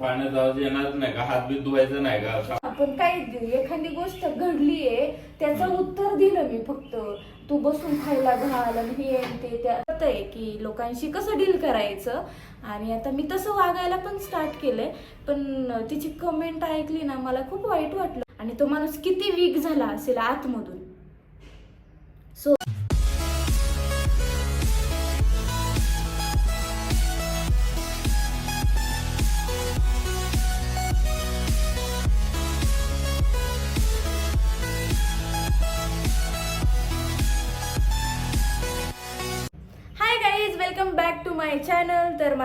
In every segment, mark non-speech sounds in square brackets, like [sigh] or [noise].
पाण्यात आवाज येणार नाही का? हात बी धुवायचा नाही का? आपण काय एखादी गोष्ट घडलीये त्याचं उत्तर दिलं मी फक्त. तू बसून खायला घाल आणि हे आणि ते. त्या आहे की लोकांशी कसं डील करायचं? आणि आता मी तसं वागायला पण स्टार्ट केलंय पण तिची कमेंट ऐकली ना मला खूप वाईट वाटलं. आणि तो माणूस किती वीक झाला असेल आतमधून. सो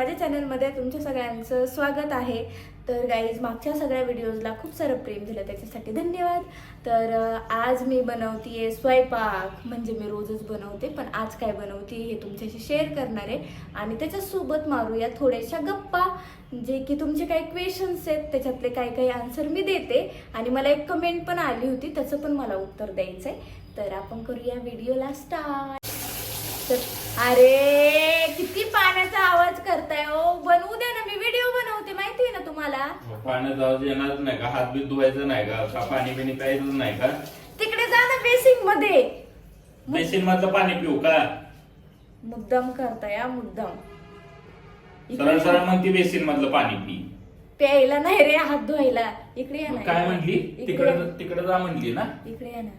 माझ्या चॅनलमध्ये तुमच्या सगळ्यांचं स्वागत आहे. तर गाईज मागच्या सगळ्या व्हिडिओजला खूप सारं प्रेम दिलं त्याच्यासाठी धन्यवाद. तर आज मी बनवतीये स्वयंपाक. म्हणजे मी रोजच बनवते पण आज काय बनवते हे तुमच्याशी शेअर करणार आहे. आणि त्याच्यासोबत मारूया थोड्याशा गप्पा. जे की तुमचे काही क्वेश्चन्स आहेत त्याच्यातले काही काही आन्सर मी देते. आणि मला एक कमेंट पण आली होती त्याचं पण मला उत्तर द्यायचं आहे तर आपण करूया व्हिडिओला स्टार्ट तर अरे किती पाण्याचा आवाज करताय ओ बनवू दे ना मी व्हिडिओ बनवते. माहिती आहे ना तुम्हाला? पाण्यात आवाज येणार नाही का? हात बीत धुवायचं नाही का? का पाणी बिणी प्यायचं नाही का? तिकडे जा ना बेसिंगमध्ये. बेसिन मधलं पाणी पिऊ का? मुद्दाम करताय हा मुद्दाम. सरळ सरळ म्हणती बेसिन मधलं पाणी पी. प्यायला नाही रे हात धुवायला. इकडे या मग ना. काय म्हणली? इकडे तिकडे या. तिकडे जा म्हणली ना. इकडे या ना.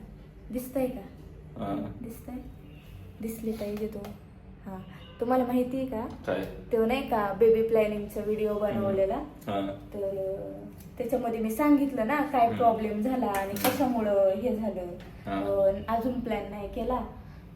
दिसतंय का? हा. दिसतंय? दिसले पाहिजे तो. हा तुम्हाला माहिती आहे का काय तो नाही का बेबी प्लॅनिंगचा व्हिडिओ बनवलेला हा. तर त्याच्यामध्ये मी सांगितलं ना काय. प्रॉब्लेम झाला आणि कशामुळं हे झालं हा. अं, अजून प्लॅन नाही केला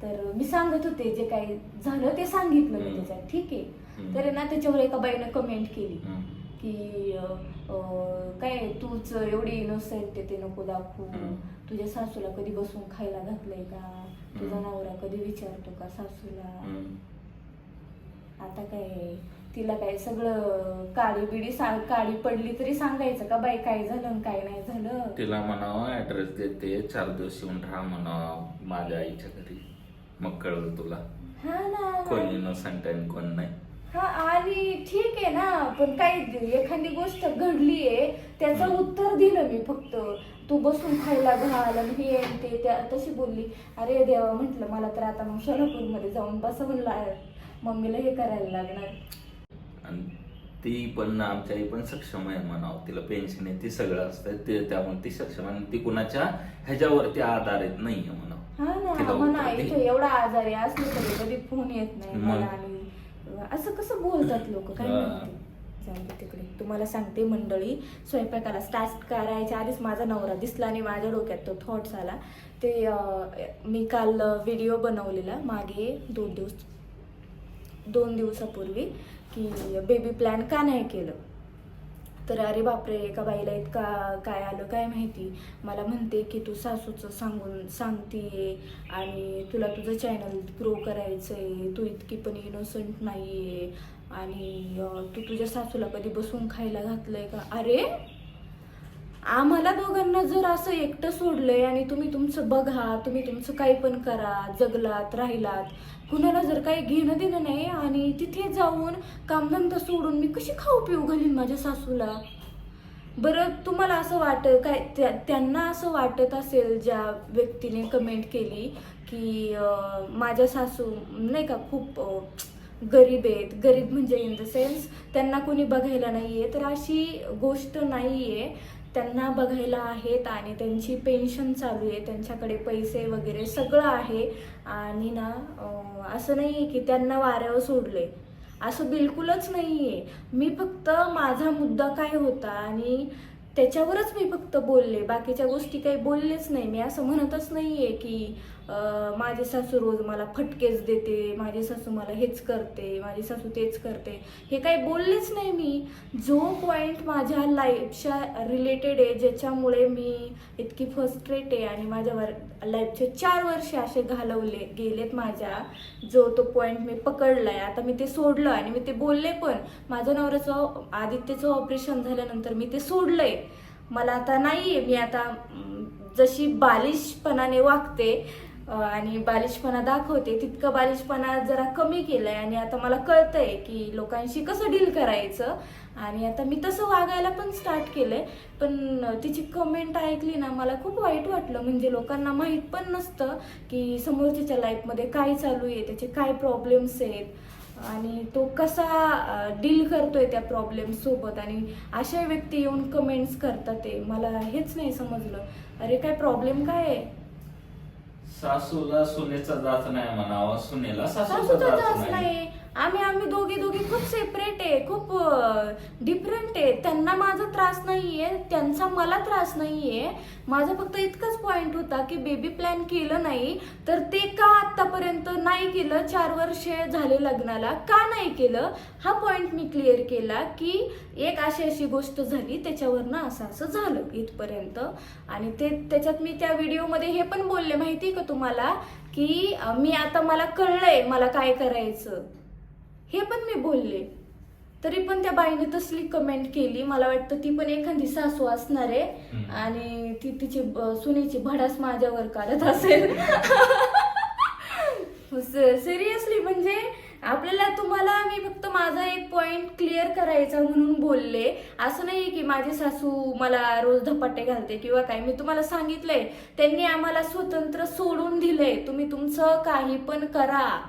तर मी सांगत होते जे काही झालं ते सांगितलं मी हम्म. त्याच्यात ठीक आहे हम्म. तर ना त्याच्यावर एका बाईनं कमेंट केली हम्म. की अं, अं, काय तूच एवढी इनोसेंट ते नको दाखवू हम्म. तुझ्या सासूला कधी बसून खायला घातलंय का तुझा. नवरा कधी विचारतो का सासूला. आता काय तिला काय सगळं काळी बिडी काळी पडली तरी सांगायचं का बाई काय झालं काय नाही झालं? तिला म्हणावं ऍड्रेस देते चार दिवस येऊन राहा म्हणावं माझ्या आईच्या घरी. मग कळलं तुला. हा ना. कोण इनोसंट कोण नाही. हा आणि ठीक आहे ना पण काही एखादी गोष्ट घडलीये त्याचं. उत्तर दिलं मी फक्त. तू बसून खायला घाल आणि हे ते त्या तशी बोलली. अरे देवा म्हटलं मला तर आता मग सोलापूरमध्ये जाऊन बसवून ला मम्मीला हे करायला लागणार. आणि ती पण आमच्या आई पण सक्षम आहे म्हणावं. तिला पेन्शन आहे ती सगळं असतं ते त्यामुळे ती सक्षम आहे. आणि ती कुणाच्या ह्याच्यावरती आधारित नाहीये म्हणावं. हा ना म्हणा. इथं एवढा आजारी असलं तरी कधी फोन येत नाही. मला आणि असं कसं बोलतात लोक काय हा. तिकडे. तुम्हाला सांगते मंडळी स्वयंपाकाला स्टार्ट करायच्या आधीच माझा नवरा दिसला आणि माझ्या डोक्यात तो थॉट्स आला. ते मी काल व्हिडिओ बनवलेला मागे दोन दिवस दोन दिवसापूर्वी की बेबी प्लॅन का नाही केलं? तर अरे बापरे एका बाईला इतका काय आलं काय माहिती? मला म्हणते की तू सासूचं सांगून सांगतीये आणि तुला तुझं चॅनल ग्रो करायचं आहे तू इतकी पण इनोसंट नाही आहे आणि तू तुझ्या सासूला कधी बसून खायला घातलंय का? अरे आम्हाला दोघांना जर असं एकटं सोडलंय आणि तुम्ही तुमचं बघा तुम्ही तुमचं काही पण करा जगलात राहिलात कुणाला जर काही घेणं देणं नाही आणि तिथे जाऊन कामधंदा सोडून मी कशी खाऊ पिऊ घालीन माझ्या सासूला? बरं तुम्हाला असं वाट काय त्या- त्यांना असं वाटत असेल ज्या व्यक्तीने कमेंट केली की माझ्या सासू नाही का खूप गरीब आहेत. गरीब म्हणजे इन द सेन्स त्यांना कोणी बघायला नाही आहे तर अशी गोष्ट नाही आहे त्यांना बघायला आहेत आणि त्यांची पेन्शन चालू आहे. त्यांच्याकडे पैसे वगैरे सगळं आहे. आणि ना असं नाही आहे की त्यांना वाऱ्यावर सोडले असं बिलकुलच नाही आहे मी फक्त माझा मुद्दा काय होता आणि त्याच्यावरच मी फक्त बोलले. बाकीच्या गोष्टी काही बोललेच नाही. मी असं म्हणतच नाही आहे की माझे सासू रोज मला फटकेच देते माझी सासू मला हेच करते माझी सासू तेच करते. हे काही बोललेच नाही मी. जो पॉईंट माझ्या लाईफच्या रिलेटेड आहे ज्याच्यामुळे मी इतकी फस्ट्रेट आहे आणि माझ्या लाईफचे चार वर्ष असे घालवले गेलेत माझ्या. जो तो पॉईंट मी पकडलाय. आता मी ते सोडलं आणि मी ते बोलले पण माझ्या नवऱ्याचं आदित्यचं ऑपरेशन झाल्यानंतर मी ते सोडलंय. मला आता नाही आहे मी आता जशी बालिशपणाने वागते आणि बालिशपणा दाखवते. तितकं बालिशपणा जरा कमी केलंय आणि आता मला कळतंय की लोकांशी कसं डील करायचं. आणि आता मी तसं वागायला पण स्टार्ट केलंय. पण तिची कमेंट ऐकली ना मला खूप वाईट वाटलं. म्हणजे लोकांना माहीत पण नसतं की समोरच्याच्या लाईफमध्ये काय चालू आहे त्याचे काय प्रॉब्लेम्स आहेत. आणि तो कसा डील करतोय त्या प्रॉब्लेम सोबत. आणि अशा व्यक्ती येऊन कमेंट्स करतात ते. मला हेच नाही समजलं. अरे काय प्रॉब्लेम काय आहे? सासूला सुनेचा जात नाही म्हणावा सुनेला सासूचा सासूचा जात नाही. नाही. आम्ही आम्ही दोघी दोघी खूप सेपरेट खूप डिफरंट आहे. त्यांना माझा त्रास नाहीये त्यांचा मला त्रास नाहीये. माझा फक्त इतकाच पॉइंट होता की बेबी प्लॅन केलं नाही तर ते का आतापर्यंत नाही केलं? चार वर्षे झाले लग्नाला. का नाही केलं? हा पॉइंट मी क्लिअर केला की एक अशी अशी गोष्ट झाली त्याच्यावरनं असं असं झालं इथपर्यंत. आणि ते त्याच्यात मी त्या व्हिडिओमध्ये हे पण बोलले माहिती का तुम्हाला? की मी आता मला कळलंय मला काय करायचं. हे पण मी बोलले. तरी पण त्या बाईने तसली कमेंट केली. मला वाटतं ती पण एखादी सासू असणार आहे. हम्म. आणि ती तिची ब- सुनेची भडास माझ्यावर काढत असेल. सिरियसली म्हणजे आपल्याला तुम्हाला मी फक्त माझा एक पॉइंट क्लिअर करायचा म्हणून बोलले. असं नाही की माझी सासू मला रोज धपाटे घालते किंवा काय. मी तुम्हाला सांगितलंय त्यांनी आम्हाला स्वतंत्र सोडून दिलंय. तुम्ही तुमचं काही पण करा.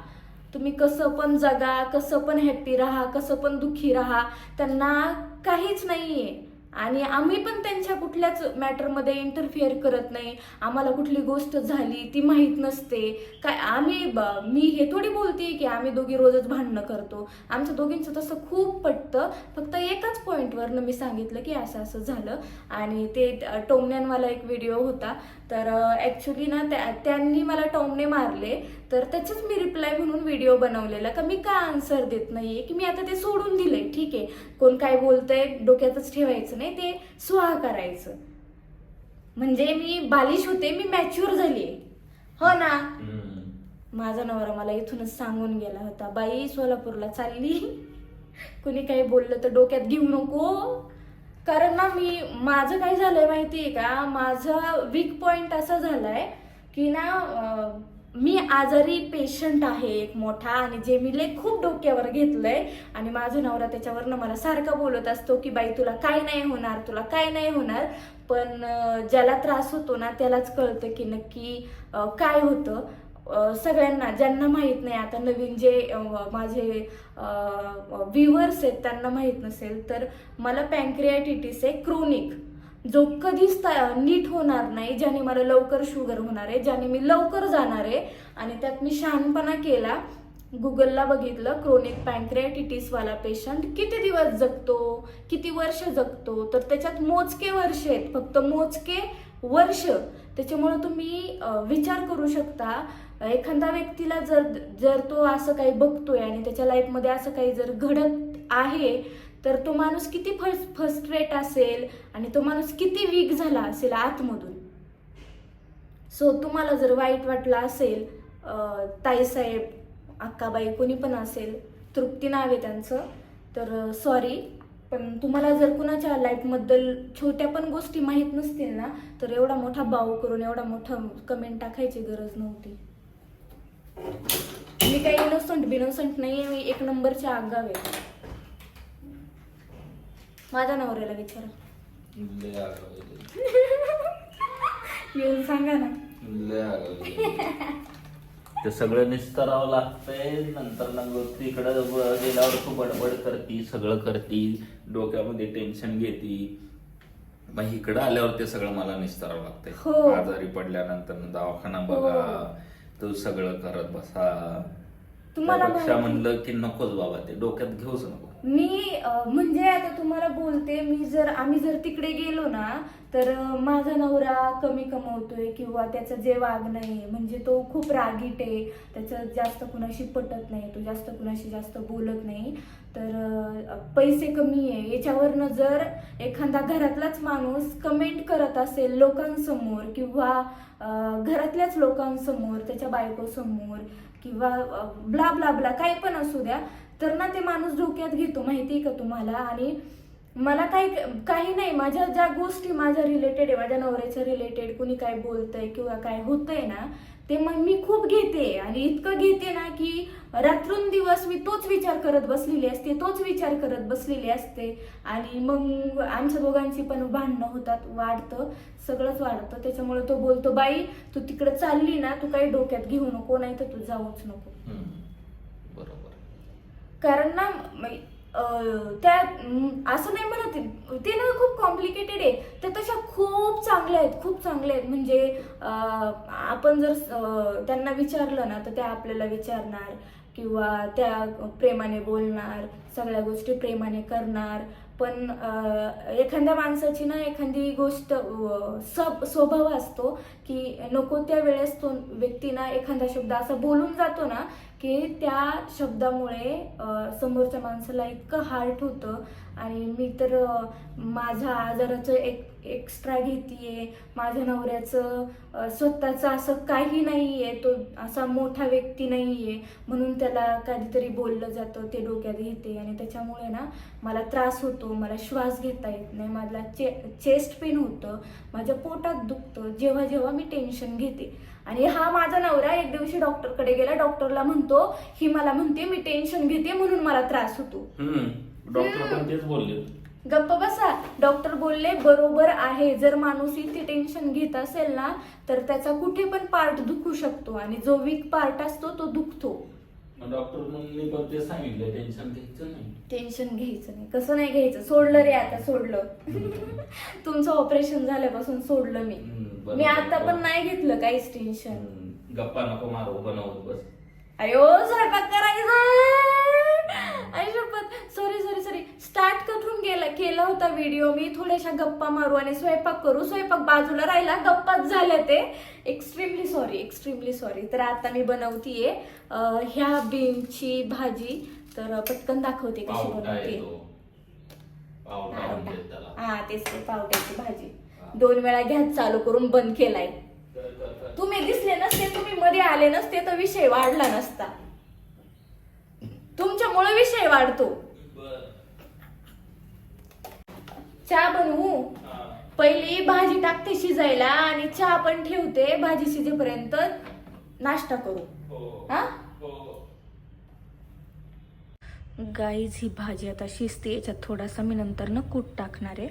तुम्ही कसं पण जगा कसं पण हॅप्पी राहा कसं पण दुःखी राहा त्यांना काहीच नाही आहे आणि आम्ही पण त्यांच्या कुठल्याच मॅटरमध्ये इंटरफिअर करत नाही. आम्हाला कुठली गोष्ट झाली ती माहीत नसते. काय आम्ही ब- मी हे थोडी बोलते की आम्ही दोघी रोजच भांडणं करतो. आमच्या दोघींचं तसं खूप पटतं. फक्त एकाच पॉईंटवरनं मी सांगितलं की असं असं झालं. आणि ते टोमण्यांवाला एक व्हिडिओ होता. तर ॲक्च्युली ना त्या त्यांनी मला टोमणे मारले. तर त्याच्याच मी रिप्लाय म्हणून व्हिडिओ बनवलेला. का मी का आन्सर देत नाहीये? की मी आता ते सोडून दिलंय. ठीक आहे. कोण काय बोलतंय डोक्यातच ठेवायचं नाही. ते सुहा करायचं. म्हणजे मी बालिश होते मी मॅच्युअर झाली. हो ना. माझा नवरा मला इथूनच सांगून गेला होता बाई सोलापूरला चालली. [laughs] कुणी काही बोललं तर डोक्यात घेऊ नको. कारण ना मी माझं काय झालंय आहे का? माझा वीक पॉइंट असा झालाय की ना मी आजारी पेशंट आहे एक मोठा आणि जे मी लय खूप डोक्यावर घेतलंय आणि माझा नवरा त्याच्यावरनं मला सारखा बोलत असतो की बाई तुला काय नाही होणार तुला काय नाही होणार. पण ज्याला त्रास होतो ना त्यालाच कळतं की नक्की काय होतं. सगळ्यांना ज्यांना माहीत नाही आता नवीन जे माझे व्ह्युअर्स आहेत त्यांना माहीत नसेल तर मला पॅन्क्रियाटिटीस आहे क्रोनिक. जो कधीच नीट होणार नाही ज्याने मला लवकर शुगर होणार आहे ज्याने मी लवकर जाणार आहे आणि त्यात मी शहाणपणा केला गुगलला बघितलं क्रोनिक पॅन्क्रियाटिटीसवाला पेशंट किती दिवस जगतो किती वर्ष जगतो तर त्याच्यात मोजके वर्ष आहेत फक्त मोजके वर्ष. त्याच्यामुळं तुम्ही विचार करू शकता. एखादा व्यक्तीला जर जर तो असं काही बघतोय आणि त्याच्या लाईफमध्ये असं काही जर घडत आहे तर तो माणूस किती फस फस्ट्रेट असेल आणि तो माणूस किती वीक झाला असेल आतमधून. सो तुम्हाला जर वाईट वाटलं असेल ताईसाहेब अक्काबाई कोणी पण असेल तृप्ती नाव आहे त्यांचं तर सॉरी पण तुम्हाला जर कुणाच्या लाईफबद्दल छोट्या पण गोष्टी माहीत नसतील ना तर एवढा मोठा बाऊ करून एवढा मोठा कमेंट टाकायची गरज नव्हती. मी काही इनोसंट बिनोसंट नाही मी एक नंबरच्या आगाव. आहे माझ्या नवऱ्याला विचारा. आहे. [laughs] येऊन सांगा ना. आहे. [laughs] ते सगळं निस्तरावं लागतंय नंतर मग तिकडं ब- गेल्यावर तू बडबड करती सगळं करती. डोक्यामध्ये टेन्शन घेती. मग इकडं आल्यावर ते सगळं मला निस्तरावं लागतंय. हो. आजारी पडल्यानंतर दवाखाना बघा तू सगळं करत बसा. तुम्हाला त्यापेक्षा माहिती- म्हणलं की नकोच बाबा ते डोक्यात घेऊच नको. मी अं, म्हणजे आता तुम्हाला बोलते मी जर आम्ही जर तिकडे गेलो ना तर अं, माझा नवरा कमी कमवतोय किंवा त्याचं जे वागणं आहे म्हणजे तो खूप रागीट आहे. त्याचं जास्त कुणाशी पटत नाही तो जास्त कुणाशी जास्त बोलत नाही. तर पैसे कमी आहे. याच्यावरनं जर एखादा घरातलाच माणूस कमेंट करत असेल लोकांसमोर किंवा घरातल्याच लोकांसमोर त्याच्या बायकोसमोर किंवा ब्ला ब्ला ब्ला काही पण असू द्या तर ना ते माणूस डोक्यात घेतो. माहिती आहे का तुम्हाला? आणि मला काही काही नाही. माझ्या ज्या गोष्टी माझ्या रिलेटेड आहे माझ्या नवऱ्याच्या रिलेटेड कुणी काय बोलतंय किंवा काय होतंय ना ते मग मी खूप घेते आणि इतकं घेते ना की रात्रंदिवस मी तोच विचार करत बसलेली असते तोच विचार करत बसलेली असते. आणि मग आमच्या दोघांची पण भांडणं होतात वाढतं सगळंच वाढतं. त्याच्यामुळे तो बोलतो बाई तू तिकडे चालली ना तू काही डोक्यात घेऊ नको नाही तर तू जाऊच नको. बरोबर. कारण ना त्या असं नाही म्हणत ते ना खूप कॉम्प्लिकेटेड आहे. त्या तशा खूप चांगल्या आहेत खूप चांगल्या आहेत. म्हणजे आपण जर त्यांना विचारलं ना तर त्या आपल्याला विचारणार किंवा त्या प्रेमाने बोलणार सगळ्या गोष्टी प्रेमाने करणार. पण एखाद्या माणसाची ना एखादी गोष्ट सब स्वभाव असतो की नको त्या वेळेस तो व्यक्ती ना एखादा शब्द असा बोलून जातो ना की त्या शब्दामुळे समोरच्या माणसाला इतकं हार्ट होतं. आणि मी तर माझ्या आजाराचं एक एक्स्ट्रा घेतीये. माझ्या नवऱ्याचं स्वतःचं असं काही नाही आहे तो असा मोठा व्यक्ती नाही आहे म्हणून त्याला कधीतरी बोललं जातं ते डोक्यात घेते. आणि त्याच्यामुळे ना मला त्रास होतो. मला श्वास घेता येत नाही. मला चे चेस्ट पेन होतं. माझ्या पोटात दुखतं. जेव्हा जेव्हा मी टेन्शन घेते. आणि हा माझा नवरा एक दिवशी डॉक्टरकडे गेला. डॉक्टरला म्हणतो ही मला म्हणते मी टेन्शन घेते म्हणून मला त्रास होतो. डॉक्टर पण तेच बोलले. गप्प बसा. डॉक्टर बोलले बरोबर आहे. जर माणूस इथे टेन्शन घेत असेल ना तर त्याचा कुठे पण पार्ट दुखू शकतो आणि जो वीक पार्ट असतो तो दुखतो. डॉक्टर मी पण ते सांगितलं टेन्शन घ्यायचं नाही. टेन्शन घ्यायचं नाही. कसं नाही घ्यायचं? सोडलं रे आता सोडलं. [laughs] तुमचं ऑपरेशन झाल्यापासून सोडलं मी. मी आता पण नाही घेतलं काहीच टेन्शन हम्म. गप्पा नको मारू बनवत बस. अयो स्वयंपाक करायचा आई शपथ सॉरी सॉरी सॉरी स्टार्ट करून गेला केला होता व्हिडिओ मी थोड्याशा गप्पा मारू आणि स्वयंपाक करू. स्वयंपाक बाजूला राहिला. गप्पाच झाल्या ते. एक्स्ट्रीमली सॉरी एक्स्ट्रीमली सॉरी तर आता मी बनवतीये ह्या बीनची भाजी. तर पटकन दाखवते कशी बनवते हा तेच ते पावट्याची भाजी. दोन वेळा गॅस चालू करून बंद केलाय. तुम्ही दिसले नसते तुम्ही मध्ये आले नसते तर विषय वाढला नसता. तुमच्यामुळे विषय वाढतो बर. चहा बनवू? हा. पहिली भाजी टाकते शिजायला आणि चहा पण ठेवते भाजी शिजेपर्यंत नाश्ता करू. हो. हा? हो. गाईज ही भाजी आता शिजते याच्यात थोडासा मी नंतर न कूट टाकणार आहे.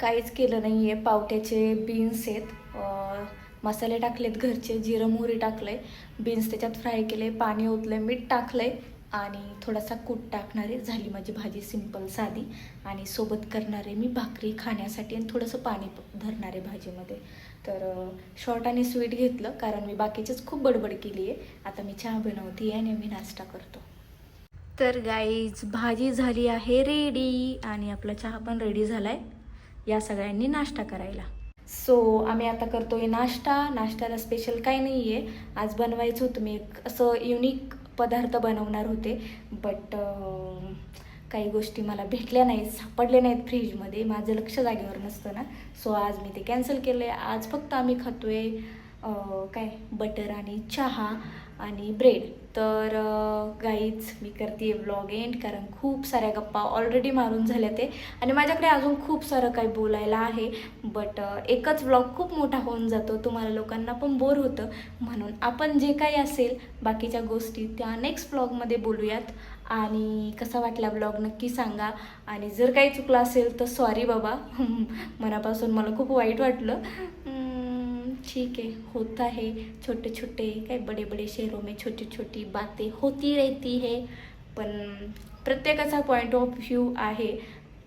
काहीच केलं नाही आहे पावट्याचे बीन्स आहेत. मसाले टाकलेत घरचे जिरं मोहरी टाकलंय. बीन्स त्याच्यात फ्राय केले पाणी ओतलंय मीठ टाकलंय. आणि थोडासा कूट टाकणारे झाली माझी भाजी सिंपल साधी. आणि सोबत करणारे मी भाकरी खाण्यासाठी आणि थोडंसं पाणी प- धरणार आहे भाजीमध्ये. तर शॉर्ट आणि स्वीट घेतलं कारण मी बाकीचीच खूप बडबड केली आहे आता मी चहा बनवते आणि मी नाश्ता करतो. तर गाईज भाजी झाली आहे रेडी आणि आपला चहा पण रेडी झाला आहे या सगळ्यांनी नाश्ता करायला. सो आम्ही आता करतोय नाश्ता. नाश्त्याला स्पेशल काही नाही आहे आज बनवायचं होतं मी एक असं युनिक पदार्थ बनवणार होते. बट काही गोष्टी मला भेटल्या नाहीत सापडल्या नाहीत फ्रीजमध्ये माझं लक्ष जागेवर नसतं ना. सो आज मी ते कॅन्सल केलं आहे आज फक्त आम्ही खातो आहे काय? बटर आणि चहा. आणि ब्रेड तर गाईच मी करते ब्लॉग एंड कारण खूप साऱ्या गप्पा ऑलरेडी मारून झाल्या ते. आणि माझ्याकडे अजून खूप सारं काही बोलायला आहे बट एकच ब्लॉग खूप मोठा होऊन जातो. तुम्हाला लोकांना पण बोर होतं. म्हणून आपण जे काही असेल बाकीच्या गोष्टी त्या नेक्स्ट ब्लॉगमध्ये बोलूयात. आणि कसा वाटला ब्लॉग नक्की सांगा. आणि जर काही चुकलं असेल तर सॉरी बाबा. [laughs] मनापासून मला खूप वाईट वाटलं. ठीक है होता है। छोटे छोटे काय बडे बडे शहरों में छोटी छोटी बातें होती रहती है। पण प्रत्येकाचा पॉईंट ऑफ व्ह्यू आहे.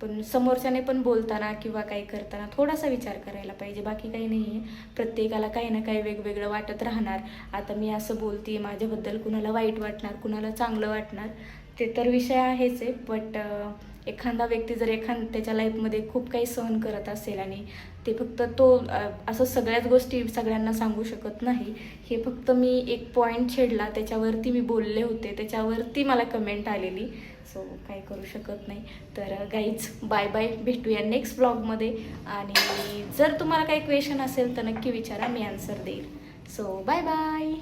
पण समोरच्याने पण बोलताना किंवा काही करताना थोडासा विचार करायला पाहिजे. बाकी काही नाही आहे प्रत्येकाला काही ना काही वेगवेगळं वाटत राहणार. आता मी असं बोलते माझ्याबद्दल कुणाला वाईट वाटणार कुणाला चांगलं वाटणार ते तर विषय आहेच आहे. बट एखादा व्यक्ती जर एखाद त्याच्या लाईफमध्ये खूप काही सहन करत असेल आणि ते फक्त तो असं सगळ्याच गोष्टी सगळ्यांना सांगू शकत नाही. हे फक्त मी एक पॉईंट छेडला त्याच्यावरती मी बोलले होते त्याच्यावरती मला कमेंट आलेली. सो काही करू शकत नाही. तर गाईज बाय बाय भेटूया नेक्स्ट ब्लॉगमध्ये आणि जर तुम्हाला काही क्वेश्चन असेल तर नक्की विचारा मी आन्सर देईल. So bye bye